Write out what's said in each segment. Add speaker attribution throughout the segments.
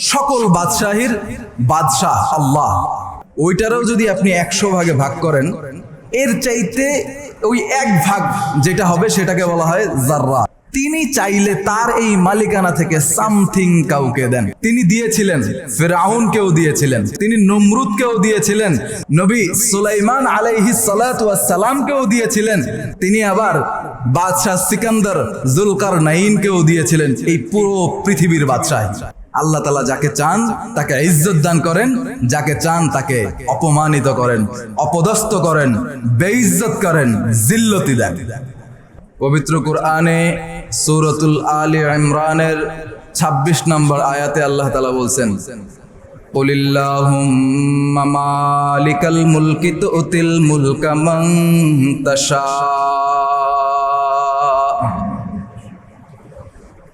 Speaker 1: সকল বাদশাহীর বাদশাহ আল্লাহ। ওইটারও যদি আপনি একশো ভাগে ভাগ করেন, এর চাইতে ওই এক ভাগ যেটা হবে সেটাকে বলা হয় জাররা। তিনি চাইলে তার এই মালিকানা থেকে সামথিং কাউকে দেন। তিনি দিয়েছিলেন, ফেরাউনকেও দিয়েছিলেন। তিনি নমরুদকেও দিয়েছিলেন। নবী সুলাইমান আলাইহি সালামকেও দিয়েছিলেন। তিনি আবার বাদশাহ সিকান্দার জুলকার নাইনকেও দিয়েছিলেন। এই পুরো পৃথিবীর বাদশাহ। আল্লাহ তালা যাকে চান, তাকে ইজ্জত দান করেন। যাকে চান, তাকে অপমানিত করেন, অপদস্থ করেন, বেইজ্জত করেন, জিল্লতি দেন। পবিত্র কুরআনে সূরাতুল আলী ইমরানের ২৬ নম্বর আয়াতে আল্লাহ তালা বলছেন কুলিল্লাহুম্মা মালিকাল মুলকি তুতিল মুলকা মান তাশা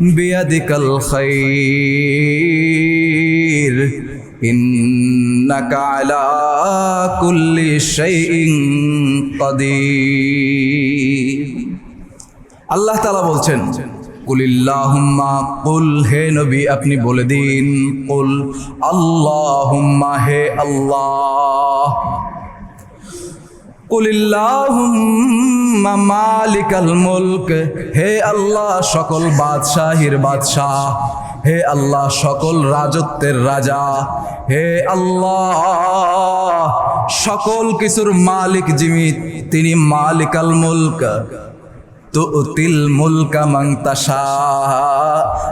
Speaker 1: بيدك الخير إنك على كل شيء قدير আল্লাহ তালা বলছেন কুলিল্লাহুম্মা কুল হে নবী আপনি বলে দিন কুল আল্লাহুম্মা হে আল্লাহ কুলিল্লাহুম্মা মালিকাল মুলক। হে আল্লাহ, সকল বাদশাহির বাদশাহ। হে আল্লাহ, সকল রাজত্বের রাজা। হে আল্লাহ, সকল কিছুর মালিক যিনি, তিনি মালিকাল মুলক। তুতিল মুলকা মাং তাশা।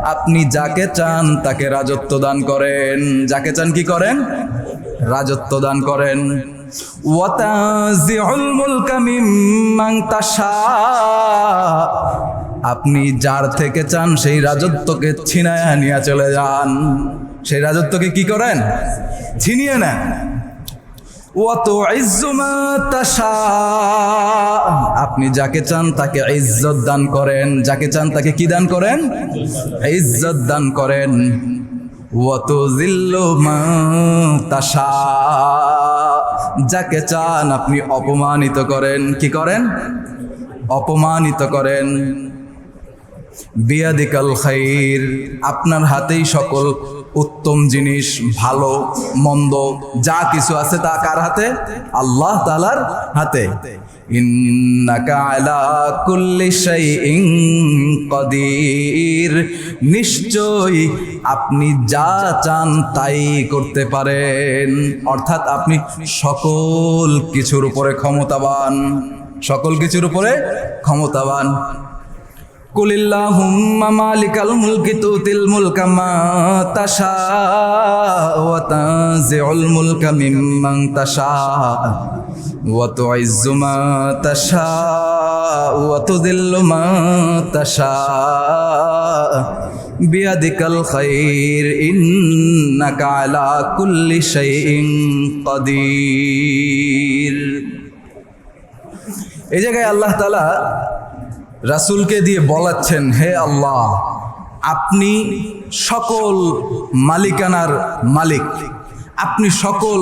Speaker 1: আপনি যাকে চান তাকে রাজত্ব দান করেন। যাকে চান কি করেন? রাজত্ব দান করেন। আপনি যার থেকে চান সেই রাজত্বকে ছিনায় নিয়ে চলে যান। সেই রাজত্বকে কি করেন? ছিনিয়ে নেন। আপনি যাকে চান তাকে ইজ্জত দান করেন। যাকে চান তাকে কি দান করেন? ইজ্জত দান করেন। ওয়াত জিল্লু মা যাকে চান আপনি অপমানিত করেন, কি করেন? অপমানিত করেন। বিয়াদিকাল খাইর, আপনার হাতেই সকল উত্তম জিনিস, ভালো, মন্দ, যা কিছু আছে তা কার হাতে? আল্লাহ তালার হাতে। ইন্নাকা আলা কুল্লি শাইইন কদির। নিশ্চয়ই আপনি যা চান তাই করতে পারেন। অর্থাৎ আপনি সকল কিছুর উপরে ক্ষমতাবান। সকল কিছুর উপরে ক্ষমতাবান। কুলিল্লাহুম্মা মালিকাল মুলকি তুতিল মুলকা মা তাশা ওয়া তানজিউল মুলকা মিম্মান তাশা ওয়া তুইজ্জু মা তাশা ওয়া তুযিল্লু মা তাশা বিয়াদিকাল খাইর ইন্নাকা আলা কুল্লি শাইইন কাদির। এই জায়গায় আল্লাহ তাআলা রাসুলকে দিয়ে বলাচ্ছেন, হে আল্লাহ, আপনি সকল মালিকানার মালিক। আপনি সকল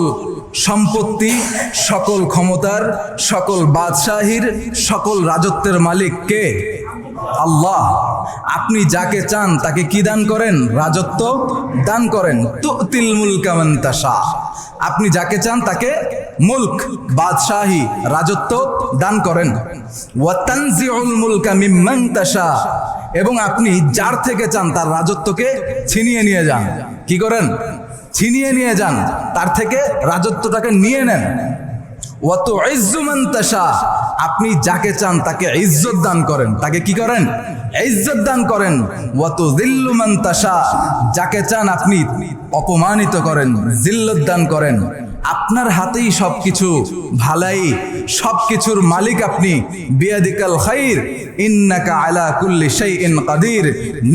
Speaker 1: সম্পত্তি, সকল ক্ষমতার, সকল বাদশাহীর, সকল রাজত্বের মালিক কে? আল্লাহ, আপনি যাকে চান তাকে কি দান করেন? রাজত্ব দান করেন। তো তিল মুলকামন্তাসা আপনি যাকে চান তাকে মুলক, বাদশাহী, রাজত্ব দান করেন। এবং আপনি যার থেকে চান তার রাজত্বকে ছিনিয়ে নিয়ে যান। কি করেন? ছিনিয়ে নিয়ে যান। তার থেকে রাজত্বটাকে নিয়ে নেন। আপনি যাকে চান তাকে ইজ্জত দান করেন। তাকে কি করেন? ইজ্জত দান করেন। অত জিল্লুমান তাশা। যাকে চান আপনি অপমানিত করেন, জিল্লত দান করেন। আপনার হাতেই সবকিছু, ভালাই সবকিছুর মালিক আপনি, বিয়াদিকাল খাইর, ইন্নাকা আলা কুল্লি শাইইন কাদির,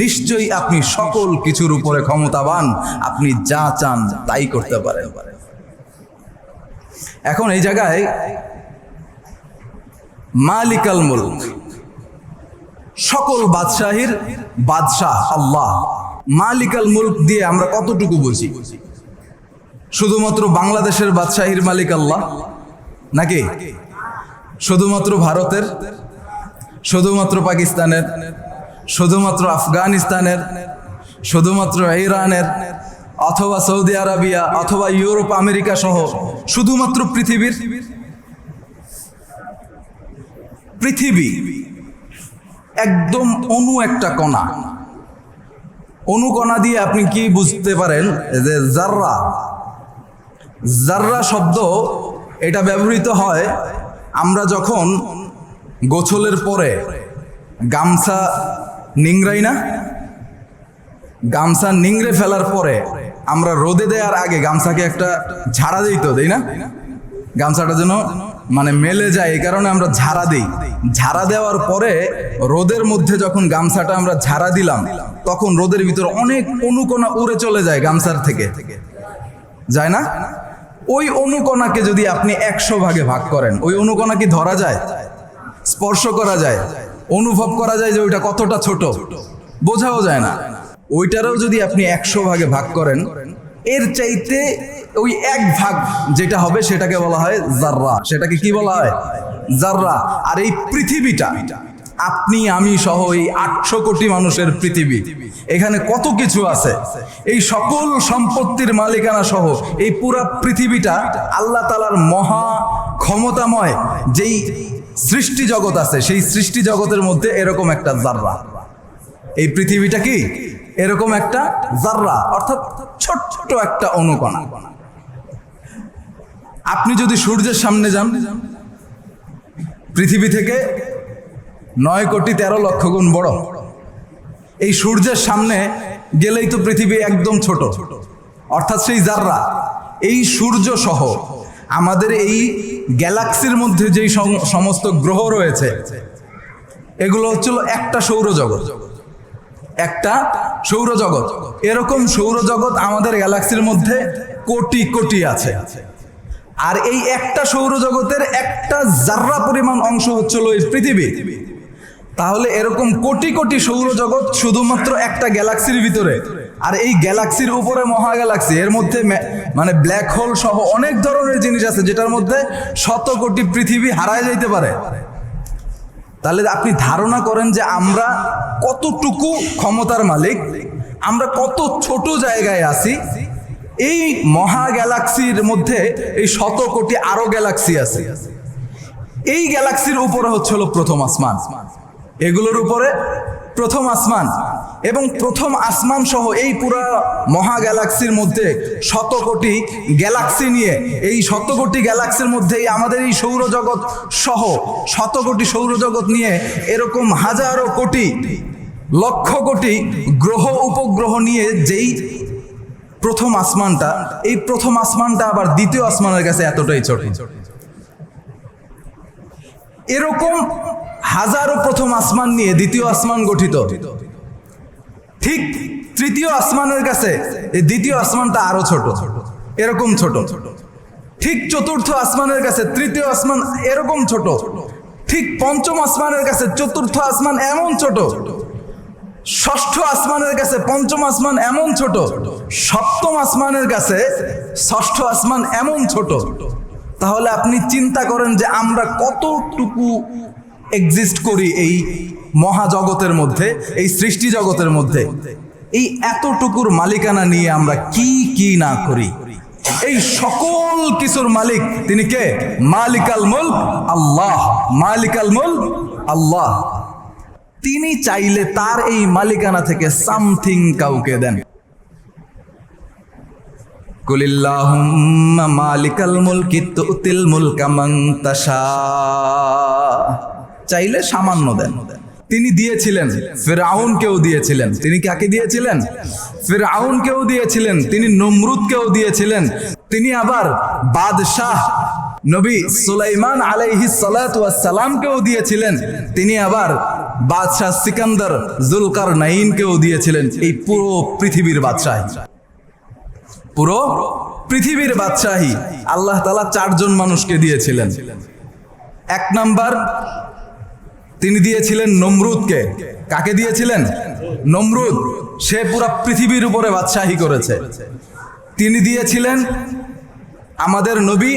Speaker 1: নিশ্চয়ই আপনি সকল কিছুর উপরে ক্ষমতাবান, আপনি যা চান তাই করতে পারেন। এখন এই জায়গায় মালিকাল মুলক, সকল বাদশাহীর বাদশাহ আল্লাহ। মালিকাল মুলক দিয়ে আমরা কতটুকু বুঝি? শুধুমাত্র বাংলাদেশের বাদশাহীর মালিক আল্লাহ? নাকি? শুধুমাত্র ভারতের? শুধুমাত্র পাকিস্তানের? শুধুমাত্র আফগানিস্তানের? শুধুমাত্র ইরানের? অথবা সৌদি আরবিয়া অথবা ইউরোপ, আমেরিকা সহ শুধুমাত্র পৃথিবীর? পৃথিবী একদম অনু একটা কণা। অনুকণা দিয়ে আপনি কি বুঝতে পারেন? যে জাররা জাররা শব্দ এটা ব্যবহৃত হয়, আমরা যখন গোছলের পরে গামছা নিংড়াই না, গামছা নিংড়ে ফেলার পরে আমরা রোদে দেওয়ার আগে গামছাকে একটা ঝাড়া দিই তো, দেই না? গামছাটা যেন মানে মেলে যায়, এই কারণে আমরা ঝাড়া দিই। ঝাড়া দেওয়ার পরে রোদের মধ্যে যখন গামছাটা আমরা ঝাড়া দিলাম, তখন রোদের ভিতরে অনেক অনুকোনা উড়ে চলে যায় গামছার থেকে। যায় না? ওই অনুকণাকে যদি আপনি একশো ভাগে ভাগ করেন, ওই অনুকণা কি ধরা যায়? স্পর্শ করা যায়। অনুভব করা যায় যে ওইটা কতটা ছোট। বোঝাও যায় না। ওইটারও যদি আপনি একশো ভাগে ভাগ করেন, এর চাইতে ওই এক ভাগ যেটা হবে সেটাকে বলা হয় জাররা সেটাকে কি বলা হয়? জাররা আর এই পৃথিবীটা আপনি, আমি সহ এই আটশো কোটি মানুষের পৃথিবী। এখানে কত কিছু আছে? এই সকল সম্পত্তির মালিকানা সহ এই পুরা পৃথিবীটা আল্লাহ তালার মহা ক্ষমতাময় যেই সৃষ্টি জগৎ আছে, সেই সৃষ্টি জগতের মধ্যে এরকম একটা জাররা এই পৃথিবীটা কি? এরকম একটা জাররা অর্থাৎ ছোট্ট একটা অনুকণা। আপনি যদি সূর্যের সামনে যান, পৃথিবী থেকে নয় কোটি তেরো লক্ষ গুণ বড়। এই সূর্যের সামনে গেলেই তো পৃথিবী একদম ছোট। অর্থাৎ সেই জাররা এই সূর্য সহ আমাদের এই গ্যালাক্সির মধ্যে যেই সমস্ত গ্রহ রয়েছে, এগুলো হচ্ছিল একটা সৌরজগৎ। একটা সৌরজগৎ। এরকম সৌরজগৎ আমাদের গ্যালাক্সির মধ্যে কোটি কোটি আছে। আর এই একটা সৌরজগতের একটা জাররা পরিমাণ অংশ হচ্ছিল এই পৃথিবী। তাহলে এরকম কোটি কোটি সৌরজগৎ শুধুমাত্র একটা গ্যালাক্সির ভিতরে। আর এই গ্যালাক্সির উপরে মহা গ্যালাক্সি এর মধ্যে মানে ব্ল্যাক হোল সহ অনেক ধরনের জিনিস আছে, যেটার মধ্যে শত কোটি পৃথিবী হারায় যাইতে পারে। তাহলে আপনি ধারণা করেন যে আমরা কতটুকু ক্ষমতার মালিক, আমরা কত ছোট জায়গায় আছি, এই মহা গ্যালাক্সির মধ্যে এই শত কোটি আরও গ্যালাক্সি আছে। এই গ্যালাক্সির উপরে হচ্ছে হলো প্রথম আসমান। এগুলোর উপরে প্রথম আসমান এবং প্রথম আসমান সহ এই পুরা মহা গ্যালাক্সির মধ্যে শত কোটি গ্যালাক্সি নিয়ে, এই শত কোটি গ্যালাক্সির মধ্যেই আমাদের এই সৌরজগৎ সহ শত কোটি সৌরজগৎ নিয়ে এরকম হাজারো কোটি, লক্ষ কোটি গ্রহ উপগ্রহ নিয়ে যেই প্রথম আসমানটা, এই প্রথম আসমানটা আবার দ্বিতীয় আসমানের কাছে এতটাই ছোট। এরকম হাজারো প্রথম আসমান নিয়ে দ্বিতীয় আসমান গঠিত। ঠিক তৃতীয় আসমানের কাছে এই দ্বিতীয় আসমানটা আরও ছোট, এরকম ছোট। ঠিক চতুর্থ আসমানের কাছে তৃতীয় আসমান এরকম ছোট। ঠিক পঞ্চম আসমানের কাছে চতুর্থ আসমান এমন ছোট। ষষ্ঠ আসমানের কাছে পঞ্চম আসমান এমন ছোট। সপ্তম আসমানের কাছে ষষ্ঠ আসমান এমন ছোট। তাহলে আপনি চিন্তা করেন যে আমরা কতটুকু এক্সিস্ট করি এই মহাজগতের মধ্যে, এই সৃষ্টি জগতের মধ্যে। এই এতটুকুর মালিকানা নিয়ে আমরা কি কি না করি? এই সকল কিছুর মালিক তিনি কে? মালিকাল মুল আল্লাহ। মালিকাল মুল আল্লাহ। তিনি চাইলে তার এই মালিকানা থেকে সামথিং কাউকে দেন। কুলিল্লাহুম্মা মালিকাল মুলকি তুতিল মুলকা মান তাশা। চাইলে সামান্য দেন। তিনি দিয়েছিলেন। ফেরাউনকেও দিয়েছিলেন। তিনি কাকে দিয়েছিলেন? ফেরাউনকেও দিয়েছিলেন। তিনি নমরুদকেও দিয়েছিলেন। তিনি আবার বাদশাহ নবী সুলাইমান আলাইহি সালামকেও দিয়েছিলেন। তিনি আবার বাদশাহ সিকান্দার জুলকার নাইনকেও দিয়েছিলেন। এই পুরো পৃথিবীর বাদশাহ। পুরো পৃথিবীর বাদশাহী। আল্লাহ তালা চারজন মানুষকে দিয়েছিলেন। এক নাম্বার তিনি দিয়েছিলেন নমরুদকে। কাকে দিয়েছিলেন? নমরুদ। সে পুরা পৃথিবীর উপরে বাদশাহী করেছে। তিনি দিয়েছিলেন আমাদের নবী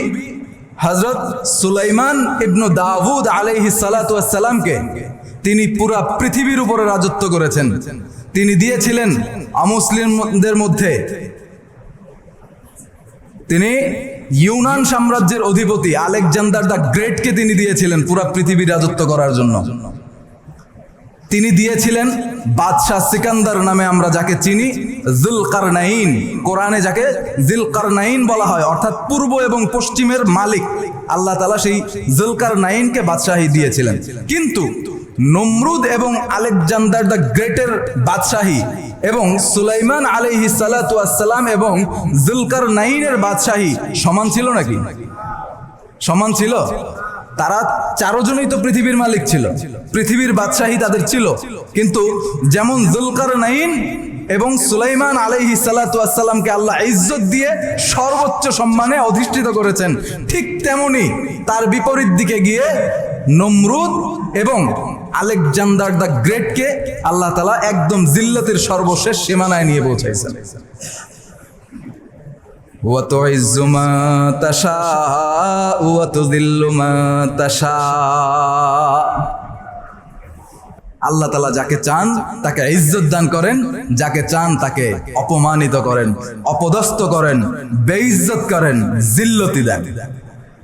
Speaker 1: হজরত সুলাইমান ইবনু দাউদ আলাইহি সালাতামকে তিনি পুরা পৃথিবীর উপরে রাজত্ব করেছেন। তিনি দিয়েছিলেন অমুসলিমদের মধ্যে। তিনি ইউনান সাম্রাজ্যের অধিপতি আলেকজান্ডার দ্য গ্রেটকে তিনি দিয়েছিলেন পুরা পৃথিবী রাজত্ব করার জন্য। তিনি দিয়েছিলেন বাদশাহ সিকান্দার নামে আমরা যাকে চিনি জুলকার নাইন কোরআনে যাকে জিলকার নাইন বলা হয়, অর্থাৎ পূর্ব এবং পশ্চিমের মালিক। আল্লাহ তালা সেই জুলকার নাইনকে বাদশাহী দিয়েছিলেন। কিন্তু নমরুদ এবং আলেকজান্ডার দ্য গ্রেটের বাদশাহী এবং সুলাইমান আলাইহি সালাম এবং জুলকার নাইনের বাদশাহী সমান ছিল নাকি? সমান ছিল। তারা চারোজনই তো পৃথিবীর মালিক ছিল। পৃথিবীর বাদশাহী তাদের ছিল। কিন্তু যেমন জুলকার নাইন এবং সুলাইমান আলাইহি সালাতামকে আল্লাহ ইজ্জত দিয়ে সর্বোচ্চ সম্মানে অধিষ্ঠিত করেছেন, ঠিক তেমনি তার বিপরীত দিকে গিয়ে নমরুদ এবং আলেকজান্ডার দ্য গ্রেটকে আল্লাহ তালা একদম জিল্লতের সর্বশেষ সীমানায় নিয়ে পৌঁছাইছেন وتعز ما تشاء وتذل ما تشاء আল্লাহ তালা যাকে চান তাকে ইজ্জত দান করেন যাকে চান তাকে অপমানিত করেন অপদস্থ করেন বেইজ্জত করেন জিল্লতি দেন